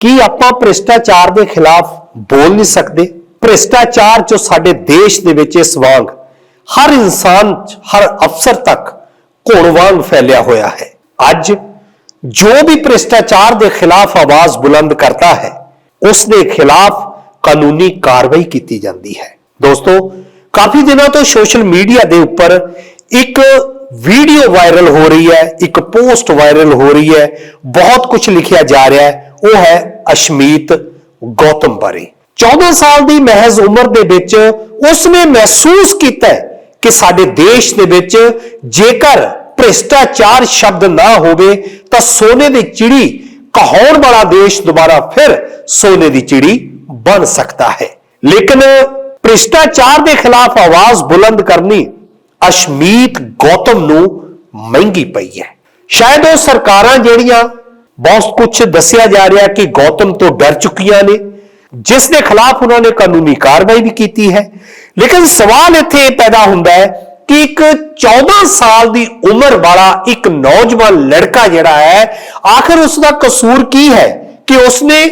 ਕੀ ਆਪਾਂ ਭ੍ਰਿਸ਼ਟਾਚਾਰ ਦੇ ਖਿਲਾਫ ਬੋਲ ਨਹੀਂ ਸਕਦੇ? ਭ੍ਰਿਸ਼ਟਾਚਾਰ ਜੋ ਸਾਡੇ ਦੇਸ਼ ਦੇ ਵਿੱਚ ਇਸ ਵਾਂਗ, ਹਰ ਇਨਸਾਨ ਹਰ ਅਫਸਰ ਤੱਕ ਘੁਣ ਵਾਂਗ ਫੈਲਿਆ ਹੋਇਆ ਹੈ। ਅੱਜ ਜੋ ਵੀ ਭ੍ਰਿਸ਼ਟਾਚਾਰ ਦੇ ਖਿਲਾਫ ਆਵਾਜ਼ ਬੁਲੰਦ ਕਰਦਾ ਹੈ, ਉਸ ਦੇ ਖਿਲਾਫ ਕਾਨੂੰਨੀ ਕਾਰਵਾਈ ਕੀਤੀ ਜਾਂਦੀ ਹੈ। ਦੋਸਤੋ, ਕਾਫੀ ਦਿਨਾਂ ਤੋਂ ਸੋਸ਼ਲ ਮੀਡੀਆ ਦੇ ਉੱਪਰ ਇੱਕ ਵੀਡੀਓ ਵਾਇਰਲ ਹੋ ਰਹੀ ਹੈ, ਇੱਕ ਪੋਸਟ ਵਾਇਰਲ ਹੋ ਰਹੀ ਹੈ, ਬਹੁਤ ਕੁਝ ਲਿਖਿਆ ਜਾ ਰਿਹਾ ਹੈ। ਉਹ ਹੈ ਅਸ਼ਮੀਤ ਗੌਤਮ ਬਾਰੇ। 14 ਸਾਲ ਦੀ ਮਹਿਜ਼ ਉਮਰ ਦੇ ਵਿੱਚ ਉਸਨੇ ਮਹਿਸੂਸ ਕੀਤਾ ਕਿ ਸਾਡੇ ਦੇਸ਼ ਦੇ ਵਿੱਚ ਜੇਕਰ ਭ੍ਰਿਸ਼ਟਾਚਾਰ ਸ਼ਬਦ ਨਾ ਹੋਵੇ ਤਾਂ ਸੋਨੇ ਦੀ ਚਿੜੀ ਕਹਾਉਣ ਵਾਲਾ ਦੇਸ਼ ਦੁਬਾਰਾ ਫਿਰ ਸੋਨੇ ਦੀ ਚਿੜੀ ਬਣ ਸਕਦਾ ਹੈ। ਲੇਕਿਨ ਭ੍ਰਿਸ਼ਟਾਚਾਰ ਦੇ ਖਿਲਾਫ ਆਵਾਜ਼ ਬੁਲੰਦ ਕਰਨੀ ਅਸ਼ਮੀਤ ਗੌਤਮ ਨੂੰ ਮਹਿੰਗੀ ਪਈ ਹੈ। ਸ਼ਾਇਦ ਉਹ ਸਰਕਾਰਾਂ ਜਿਹੜੀਆਂ ਬਹੁਤ ਕੁਝ ਦੱਸਿਆ ਜਾ ਰਿਹਾ ਕਿ ਗੌਤਮ ਤੋਂ ਡਰ ਚੁੱਕੀਆਂ ਨੇ, ਜਿਸ ਦੇ ਖਿਲਾਫ ਉਹਨਾਂ ਨੇ ਕਾਨੂੰਨੀ ਕਾਰਵਾਈ ਵੀ ਕੀਤੀ ਹੈ। ਲੇਕਿਨ ਸਵਾਲ ਇੱਥੇ ਇਹ ਪੈਦਾ ਹੁੰਦਾ ਹੈ ਕਿ ਇੱਕ 14 ਸਾਲ ਦੀ ਉਮਰ ਵਾਲਾ ਇੱਕ ਨੌਜਵਾਨ ਲੜਕਾ ਜਿਹੜਾ ਹੈ, ਆਖਰ ਉਸ ਦਾ ਕਸੂਰ ਕੀ ਹੈ ਕਿ ਉਸਨੇ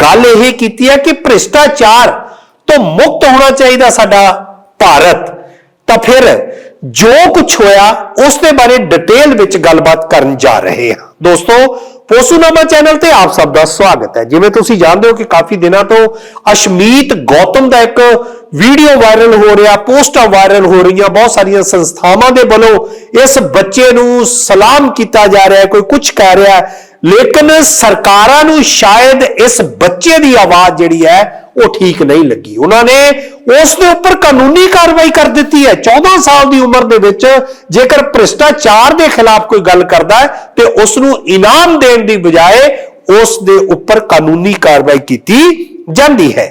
ਗੱਲ ਇਹ ਕੀਤੀ ਹੈ ਕਿ ਭ੍ਰਿਸ਼ਟਾਚਾਰ ਤੋਂ ਮੁਕਤ ਹੋਣਾ ਚਾਹੀਦਾ ਸਾਡਾ ਭਾਰਤ। ਤਾਂ ਫਿਰ ਜੋ ਕੁਝ ਹੋਇਆ ਉਸ ਦੇ ਬਾਰੇ ਡਿਟੇਲ ਵਿੱਚ ਗੱਲਬਾਤ ਕਰਨ ਜਾ ਰਹੇ ਹਾਂ। ਦੋਸਤੋ ਪੋਸੂਨਾਮਾ ਚੈਨਲ ਤੇ ਆਪ ਸਭ ਦਾ ਸਵਾਗਤ ਹੈ। ਜਿਵੇਂ ਤੁਸੀਂ ਜਾਣਦੇ ਹੋ ਕਿ ਕਾਫੀ ਦਿਨਾਂ ਤੋਂ ਅਸ਼ਮੀਤ ਗੌਤਮ ਦਾ ਇੱਕ ਵੀਡੀਓ ਵਾਇਰਲ ਹੋ ਰਿਹਾ, ਪੋਸਟਾਂ ਵਾਇਰਲ ਹੋ ਰਹੀਆਂ, ਬਹੁਤ ਸਾਰੀਆਂ ਸੰਸਥਾਵਾਂ ਦੇ ਵੱਲੋਂ ਇਸ ਬੱਚੇ ਨੂੰ ਸਲਾਮ ਕੀਤਾ ਜਾ ਰਿਹਾ ਕੋਈ ਕੁਝ ਕਹਿ ਰਿਹਾ ਲੇਕਿਨ ਸਰਕਾਰਾਂ ਨੂੰ ਸ਼ਾਇਦ ਇਸ ਬੱਚੇ ਦੀ ਆਵਾਜ਼ ਜਿਹੜੀ ਹੈ ਉਹ ਠੀਕ ਨਹੀਂ ਲੱਗੀ। ਉਹਨਾਂ ਨੇ ਉਸ ਦੇ ਉੱਪਰ ਕਾਨੂੰਨੀ ਕਾਰਵਾਈ ਕਰ ਦਿੱਤੀ ਹੈ। 14 ਸਾਲ ਦੀ ਉਮਰ ਦੇ ਵਿੱਚ ਜੇਕਰ ਭ੍ਰਿਸ਼ਟਾਚਾਰ ਦੇ ਖਿਲਾਫ ਕੋਈ ਗੱਲ ਕਰਦਾ ਹੈ, ਤੇ ਉਸ ਨੂੰ ਇਨਾਮ ਦੇਣ ਦੀ ਬਜਾਏ ਉਸ ਦੇ ਉੱਪਰ ਕਾਨੂੰਨੀ ਕਾਰਵਾਈ ਕੀਤੀ ਜਾਂਦੀ ਹੈ।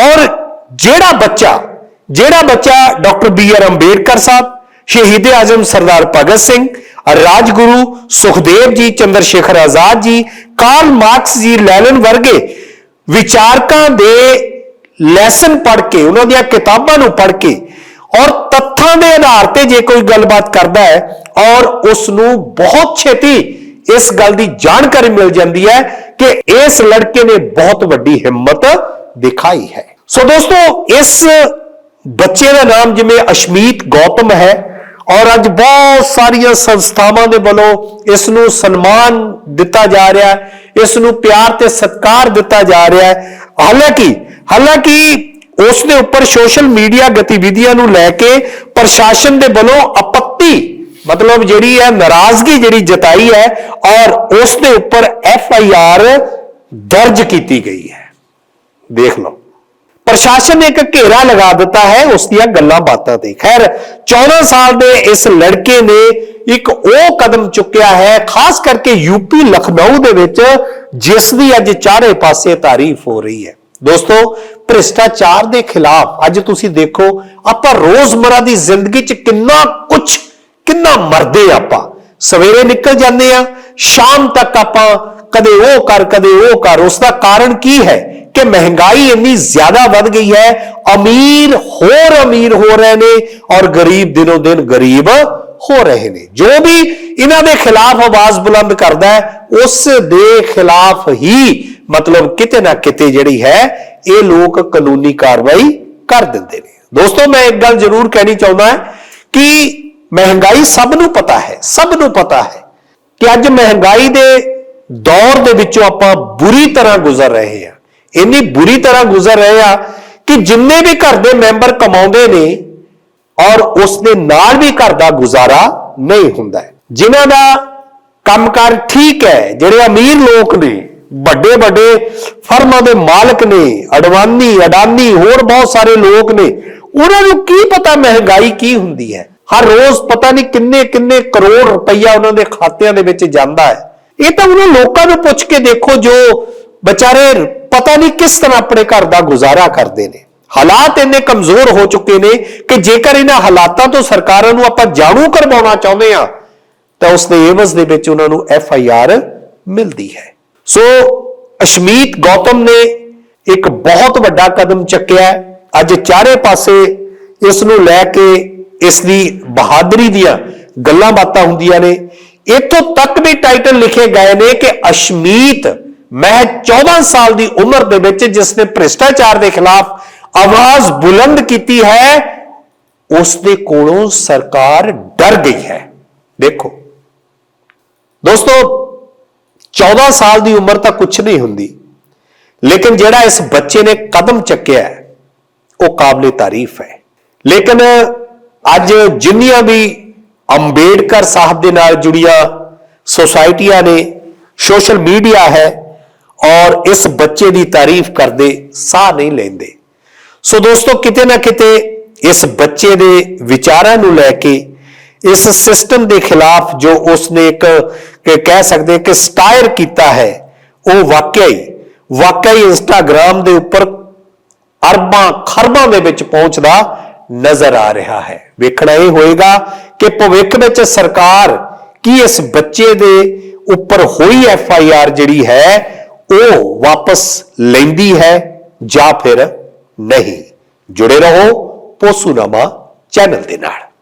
ਔਰ ਜਿਹੜਾ ਬੱਚਾ ਜਿਹੜਾ ਬੱਚਾ doctor B R Ambedkar Sahib, Shaheed Azam Sardar Bhagat Singh Rajguru Sukhdev ji Chandra Shekhar Azad ਜੀ, ਕਾਰਲ ਮਾਰਕਸ ਜੀ, ਲੈਨਨ ਵਰਗੇ ਵਿਚਾਰਕਾਂ ਦੇ ਲੈਸਨ ਪੜ੍ਹ ਕੇ, ਉਹਨਾਂ ਦੀਆਂ ਕਿਤਾਬਾਂ ਨੂੰ ਪੜ੍ਹ ਕੇ ਔਰ ਤੱਥਾਂ ਦੇ ਆਧਾਰ ਤੇ ਜੇ ਕੋਈ ਗੱਲਬਾਤ ਕਰਦਾ ਹੈ ਔਰ ਉਸ ਨੂੰ ਬਹੁਤ ਛੇਤੀ ਇਸ ਗੱਲ ਦੀ ਜਾਣਕਾਰੀ ਮਿਲ ਜਾਂਦੀ ਹੈ ਕਿ ਇਸ ਲੜਕੇ ਨੇ ਬਹੁਤ ਵੱਡੀ ਹਿੰਮਤ ਦਿਖਾਈ ਹੈ। ਸੋ ਦੋਸਤੋ, ਇਸ ਬੱਚੇ ਦਾ ਨਾਮ ਜਿਵੇਂ ਅਸ਼ਮੀਤ ਗੌਤਮ ਹੈ ਔਰ ਅੱਜ ਬਹੁਤ ਸਾਰੀਆਂ ਸੰਸਥਾਵਾਂ ਦੇ ਵੱਲੋਂ ਇਸ ਨੂੰ ਸਨਮਾਨ ਦਿੱਤਾ ਜਾ ਰਿਹਾ ਹੈ ਇਸ ਨੂੰ ਪਿਆਰ ਤੇ ਸਤਿਕਾਰ ਦਿੱਤਾ ਜਾ ਰਿਹਾ ਹੈ। ਹਾਲਾਂਕਿ ਹਾਲਾਂਕਿ ਉਸ ਦੇ ਉੱਪਰ ਸੋਸ਼ਲ ਮੀਡੀਆ ਗਤੀਵਿਧੀਆਂ ਨੂੰ ਲੈ ਕੇ ਪ੍ਰਸ਼ਾਸਨ ਦੇ ਵੱਲੋਂ ਆਪੱਤੀ, ਮਤਲਬ ਜਿਹੜੀ ਹੈ, ਨਾਰਾਜ਼ਗੀ ਜਿਹੜੀ ਜਤਾਈ ਹੈ ਔਰ ਉਸ ਦੇ ਉੱਪਰ ਐਫ ਆਈ ਆਰ ਦਰਜ ਕੀਤੀ ਗਈ ਹੈ। ਦੇਖ ਲਓ। ਪ੍ਰਸ਼ਾਸਨ ਨੇ ਇੱਕ ਘੇਰਾ ਲਗਾ ਦਿੱਤਾ ਹੈ, ਉਸ ਦੀਆਂ ਗੱਲਾਂ ਬਾਤਾਂ ਤੇ। ਖੈਰ 14 ਸਾਲ ਦੇ ਇਸ ਲੜਕੇ ਨੇ ਇੱਕ ਉਹ ਕਦਮ ਚੁੱਕਿਆ ਹੈ, ਖਾਸ ਕਰਕੇ ਯੂਪੀ ਲਖਨਊ ਦੇ ਵਿੱਚ, ਜਿਸ ਦੀ ਅੱਜ ਚਾਰੇ ਪਾਸੇ ਤਾਰੀਫ ਹੋ ਰਹੀ ਹੈ। ਦੋਸਤੋ, ਭ੍ਰਿਸ਼ਟਾਚਾਰ ਦੇ ਖਿਲਾਫ ਅੱਜ ਤੁਸੀਂ ਦੇਖੋ, ਆਪਾਂ ਰੋਜ਼ਮਰਾ ਦੀ ਜ਼ਿੰਦਗੀ 'ਚ ਕਿੰਨਾ ਕੁਝ ਕਿੰਨਾ ਮਰਦੇ ਆਪਾਂ। ਸਵੇਰੇ ਨਿਕਲ ਜਾਂਦੇ ਆ ਸ਼ਾਮ ਤੱਕ ਆਪਾਂ ਕਦੇ ਉਹ ਕਰ, ਕਦੇ ਉਹ ਕਰ। ਉਸ ਦਾ ਕਾਰਨ ਕੀ ਹੈ? ਕਿ ਮਹਿੰਗਾਈ ਇੰਨੀ ਜ਼ਿਆਦਾ ਵੱਧ ਗਈ ਹੈ, ਅਮੀਰ ਹੋਰ ਅਮੀਰ ਹੋ ਰਹੇ ਨੇ ਔਰ ਗਰੀਬ ਦਿਨੋਂ ਦਿਨ ਗਰੀਬ ਹੋ ਰਹੇ ਨੇ। ਜੋ ਵੀ ਇਹਨਾਂ ਦੇ ਖਿਲਾਫ ਆਵਾਜ਼ ਬੁਲੰਦ ਕਰਦਾ ਹੈ, ਉਸ ਦੇ ਖਿਲਾਫ ਹੀ ਮਤਲਬ ਕਿਤੇ ਨਾ ਕਿਤੇ ਜਿਹੜੀ ਹੈ, ਇਹ ਲੋਕ ਕਾਨੂੰਨੀ ਕਾਰਵਾਈ ਕਰ ਦਿੰਦੇ ਨੇ। ਦੋਸਤੋ, ਮੈਂ ਇੱਕ ਗੱਲ ਜ਼ਰੂਰ ਕਹਿਣੀ ਚਾਹੁੰਦਾ ਹਾਂ ਕਿ ਮਹਿੰਗਾਈ ਸਭ ਨੂੰ ਪਤਾ ਹੈ, ਸਭ ਨੂੰ ਪਤਾ ਹੈ ਕਿ ਅੱਜ ਮਹਿੰਗਾਈ ਦੇ ਦੌਰ ਦੇ ਵਿੱਚੋਂ ਆਪਾਂ ਬੁਰੀ ਤਰ੍ਹਾਂ ਗੁਜ਼ਰ ਰਹੇ ਹਾਂ। ਇੰਨੀ ਬੁਰੀ ਤਰ੍ਹਾਂ ਗੁਜ਼ਰ ਰਹੇ ਆ ਕਿ ਜਿੰਨੇ ਵੀ ਘਰ ਦੇ ਮੈਂਬਰ ਕਮਾਉਂਦੇ ਨੇ ਔਰ ਉਸ ਦੇ ਨਾਲ ਵੀ ਘਰ ਦਾ ਗੁਜ਼ਾਰਾ ਨਹੀਂ ਹੁੰਦਾ ਹੈ। ਜਿਨ੍ਹਾਂ ਦਾ ਕੰਮਕਾਰ ਠੀਕ ਹੈ, ਜਿਹੜੇ ਅਮੀਰ ਲੋਕ ਨੇ ਵੱਡੇ ਵੱਡੇ ਫਰਮਾਂ ਦੇ ਮਾਲਕ ਨੇ, ਅਡਵਾਨੀ, ਅਡਾਨੀ, ਹੋਰ ਬਹੁਤ ਸਾਰੇ ਲੋਕ ਨੇ, ਉਹਨਾਂ ਨੂੰ ਕੀ ਪਤਾ ਮਹਿੰਗਾਈ ਕੀ ਹੁੰਦੀ ਹੈ ਹਰ ਰੋਜ਼ ਪਤਾ ਨਹੀਂ ਕਿੰਨੇ ਕਿੰਨੇ ਕਰੋੜ ਰੁਪਈਆ ਉਹਨਾਂ ਦੇ ਖਾਤਿਆਂ ਦੇ ਵਿੱਚ ਜਾਂਦਾ ਹੈ ਇਹ ਤਾਂ ਉਹਨਾਂ ਲੋਕਾਂ ਨੂੰ ਪੁੱਛ ਕੇ ਦੇਖੋ ਜੋ ਵਿਚਾਰੇ ਪਤਾ ਨਹੀਂ ਕਿਸ ਤਰ੍ਹਾਂ ਆਪਣੇ ਘਰ ਦਾ ਗੁਜ਼ਾਰਾ ਕਰਦੇ ਨੇ। ਹਾਲਾਤ ਇੰਨੇ ਕਮਜ਼ੋਰ ਹੋ ਚੁੱਕੇ ਨੇ ਕਿ ਜੇਕਰ ਇਹਨਾਂ ਹਾਲਾਤਾਂ ਤੋਂ ਸਰਕਾਰਾਂ ਨੂੰ ਆਪਾਂ ਜਾਣੂ ਕਰਵਾਉਣਾ ਚਾਹੁੰਦੇ ਆ ਤਾਂ ਉਸ ਦੇ ਏਵਜ਼ ਦੇ ਵਿੱਚ ਉਹਨਾਂ ਨੂੰ ਐਫ ਆਈ ਆਰ ਮਿਲਦੀ ਹੈ। ਸੋ ਅਸ਼ਮੀਤ ਗੌਤਮ ਨੇ ਇੱਕ ਬਹੁਤ ਵੱਡਾ ਕਦਮ ਚੱਕਿਆ। ਅੱਜ ਚਾਰੇ ਪਾਸੇ ਇਸ ਨੂੰ ਲੈ ਕੇ ਇਸ ਦੀ ਬਹਾਦਰੀ ਦੀਆਂ ਗੱਲਾਂ ਬਾਤਾਂ ਹੁੰਦੀਆਂ ਨੇ। ਇੱਥੋਂ ਤੱਕ ਵੀ ਟਾਈਟਲ ਲਿਖੇ ਗਏ ਨੇ ਕਿ ਅਸ਼ਮੀਤ ਮੈਂ 14 ਸਾਲ ਦੀ ਉਮਰ ਦੇ ਵਿੱਚ ਜਿਸ ਨੇ ਭ੍ਰਿਸ਼ਟਾਚਾਰ ਦੇ ਖਿਲਾਫ ਆਵਾਜ਼ ਬੁਲੰਦ ਕੀਤੀ ਹੈ, ਉਸ ਦੇ ਕੋਲੋਂ ਸਰਕਾਰ ਡਰ ਗਈ ਹੈ। ਦੇਖੋ, ਦੋਸਤੋ 14 ਸਾਲ ਦੀ ਉਮਰ ਤਾਂ ਕੁਝ ਨਹੀਂ ਹੁੰਦੀ, ਲੇਕਿਨ ਜਿਹੜਾ ਇਸ ਬੱਚੇ ਨੇ ਕਦਮ ਚੱਕਿਆ ਹੈ, ਉਹ ਕਾਬਲੇ ਤਾਰੀਫ ਹੈ। ਲੇਕਿਨ ਅੱਜ ਜਿੰਨੀਆਂ ਵੀ ਅੰਬੇਡਕਰ ਸਾਹਿਬ ਦੇ ਨਾਲ ਜੁੜੀਆਂ ਸੁਸਾਇਟੀਆਂ ਨੇ ਸੋਸ਼ਲ ਮੀਡੀਆ ਹੈ ਔਰ ਇਸ ਬੱਚੇ ਦੀ ਤਾਰੀਫ ਕਰਦੇ ਸਾਹ ਨਹੀਂ ਲੈਂਦੇ। ਸੋ ਦੋਸਤੋ, ਕਿਤੇ ਨਾ ਕਿਤੇ ਇਸ ਬੱਚੇ ਦੇ ਵਿਚਾਰਾਂ ਨੂੰ ਲੈ ਕੇ, ਇਸ ਸਿਸਟਮ ਦੇ ਖਿਲਾਫ ਜੋ ਉਸਨੇ ਇੱਕ ਕਹਿ ਸਕਦੇ ਕਿ ਸਟਾਇਰ ਕੀਤਾ ਹੈ, ਉਹ ਵਾਕਿਆ ਹੀ ਵਾਕਿਆ ਹੀ ਇੰਸਟਾਗ੍ਰam ਦੇ ਉੱਪਰ ਅਰਬਾਂ ਖਰਬਾਂ ਦੇ ਵਿੱਚ ਪਹੁੰਚਦਾ ਨਜ਼ਰ ਆ ਰਿਹਾ ਹੈ। ਵੇਖਣਾ ਇਹ ਹੋਏਗਾ ਕਿ ਭਵਿੱਖ ਵਿੱਚ ਸਰਕਾਰ ਕੀ ਇਸ ਬੱਚੇ ਦੇ ਉੱਪਰ ਹੋਈ ਐਫ ਆਈ ਆਰ ਜਿਹੜੀ ਹੈ ਉਹ ਵਾਪਸ ਲੈਂਦੀ ਹੈ ਜਾਂ ਫਿਰ ਨਹੀਂ। ਜੁੜੇ ਰਹੋ ਪੋਸੂਨਾਮਾ ਚੈਨਲ ਦੇ ਨਾਲ।